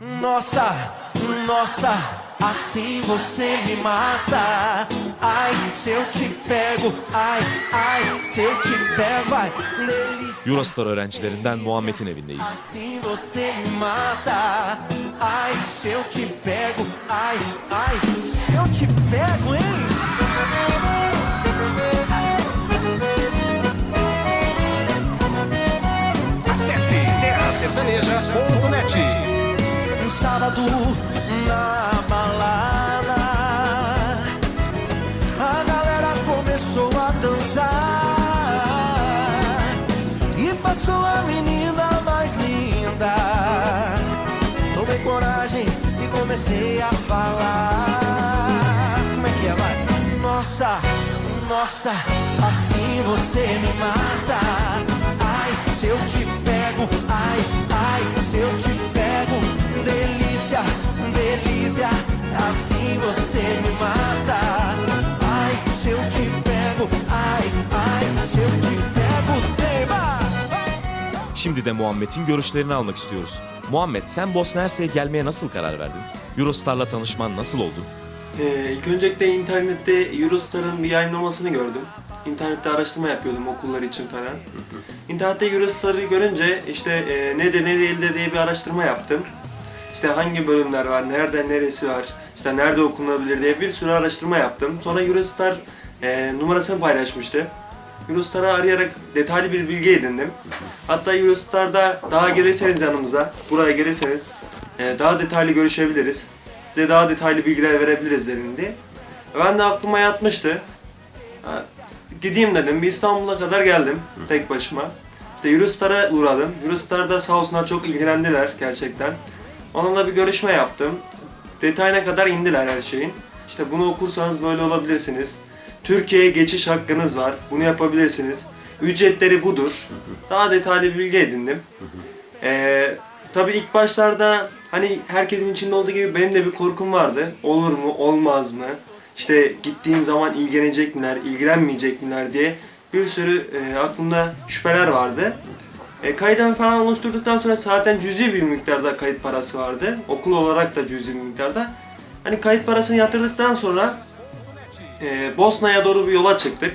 Nossa, nossa, assim você me mata. Ai, se eu te pego, ai, ai, se eu te pego, ai, delícia. Eurostar öğrencilerinden Muhammed'in evindeyiz. Assim você me mata. Ai, se eu te pego, ai, ai, se eu te pego, hein? Acesse terrasertaneja.net. Um sábado na balada, a galera começou a dançar e passou a menina mais linda. Tomei coragem e comecei a falar. Como é que é, vai? Nossa, nossa, assim você me mata. Şimdi de Muhammed'in görüşlerini almak istiyoruz. Muhammed sen Bosna Hersek'e gelmeye nasıl karar verdin? Eurostar'la tanışman nasıl oldu? Ee, ilk öncelikle internette Eurostar'ın bir yayınlamasını gördüm. İnternette araştırma yapıyordum okullar için falan. İnternette Eurostar'ı görünce işte e, nedir ne değildir diye bir araştırma yaptım. İşte hangi bölümler var, nerede neresi var, işte nerede okunabilir diye bir sürü araştırma yaptım. Sonra Eurostar e, numarasını paylaşmıştı. Eurostar'ı arayarak detaylı bir bilgi edindim. Hatta Eurostar'da daha gelirseniz yanımıza, buraya gelirseniz e, daha detaylı görüşebiliriz. Size daha detaylı bilgiler verebiliriz denildi. Ben de aklıma yatmıştı. Gideyim dedim. Bir İstanbul'a kadar geldim tek başıma. İşte Eurostar'a uğradım. Eurostar'da sağ olsunlar çok ilgilendiler gerçekten. Onunla bir görüşme yaptım. Detayına kadar indiler her şeyin. İşte bunu okursanız böyle olabilirsiniz. Türkiye'ye geçiş hakkınız var. Bunu yapabilirsiniz. Ücretleri budur. Daha detaylı bir bilgi edindim. Ee, tabii ilk başlarda hani herkesin içinde olduğu gibi benim de bir korkum vardı. Olur mu, olmaz mı? İşte gittiğim zaman ilgilenecek miler, ilgilenmeyecek miler diye bir sürü e, aklımda şüpheler vardı. E, kaydımı falan oluşturduktan sonra zaten cüzi bir miktarda kayıt parası vardı. Okul olarak da cüzi bir miktarda. Hani kayıt parasını yatırdıktan sonra e, Bosna'ya doğru bir yola çıktık.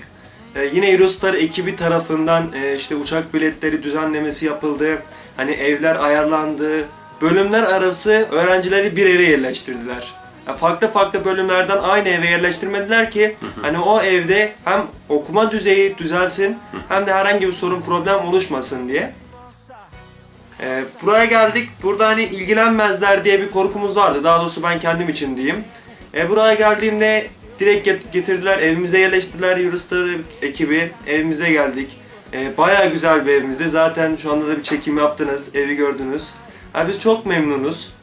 E, yine Eurostar ekibi tarafından e, işte uçak biletleri düzenlemesi yapıldı. Hani evler ayarlandı. Bölümler arası öğrencileri bir eve yerleştirdiler. Ya farklı farklı bölümlerden aynı eve yerleştirmediler ki hani o evde hem okuma düzeyi düzelsin hem de herhangi bir sorun problem oluşmasın diye. Ee, buraya geldik. Burada hani ilgilenmezler diye bir korkumuz vardı. Daha doğrusu ben kendim için diyeyim. Ee, buraya geldiğimde direkt get- getirdiler, evimize yerleştirdiler Eurostar ekibi. Evimize geldik. Ee, bayağı güzel bir evimizde. Zaten şu anda da bir çekim yaptınız, evi gördünüz. Ha, biz çok memnunuz.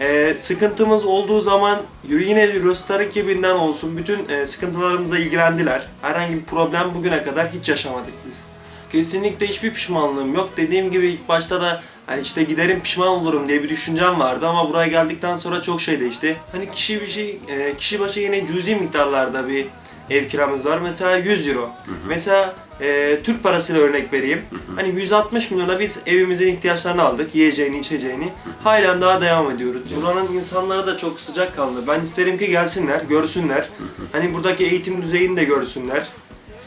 Ee, sıkıntımız olduğu zaman yine Eurostar ekibinden olsun bütün e, sıkıntılarımızla ilgilendiler. Herhangi bir problem bugüne kadar hiç yaşamadık biz. Kesinlikle hiçbir pişmanlığım yok. Dediğim gibi ilk başta da hani işte giderim pişman olurum diye bir düşüncem vardı ama buraya geldikten sonra çok şey değişti. Hani kişi bir şey, e, kişi başı yine cüzi miktarlarda bir ev kiramız var. Mesela 100 euro. Mesela e, Türk parasıyla örnek vereyim. Hani 160 milyona biz evimizin ihtiyaçlarını aldık. Yiyeceğini, içeceğini. Halen daha devam ediyoruz. Buranın insanları da çok sıcakkanlı. Ben isterim ki gelsinler, görsünler. Hani buradaki eğitim düzeyini de görsünler.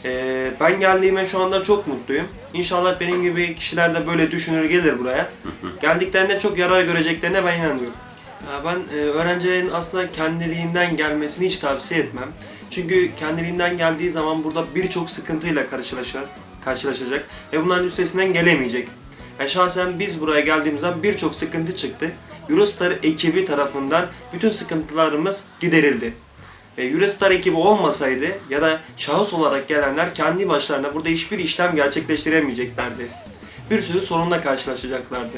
Ee, ben geldiğime şu anda çok mutluyum. İnşallah benim gibi kişiler de böyle düşünür gelir buraya. Geldiklerinde çok yarar göreceklerine ben inanıyorum. Ya ben e, öğrencilerin aslında kendiliğinden gelmesini hiç tavsiye etmem. Çünkü kendiliğinden geldiği zaman burada birçok sıkıntıyla karşılaşır, karşılaşacak ve bunların üstesinden gelemeyecek. Ya şahsen biz buraya geldiğimizden birçok sıkıntı çıktı. Eurostar ekibi tarafından bütün sıkıntılarımız giderildi. E, Eurostar ekibi olmasaydı ya da şahıs olarak gelenler kendi başlarına burada hiçbir işlem gerçekleştiremeyeceklerdi. Bir sürü sorunla karşılaşacaklardı.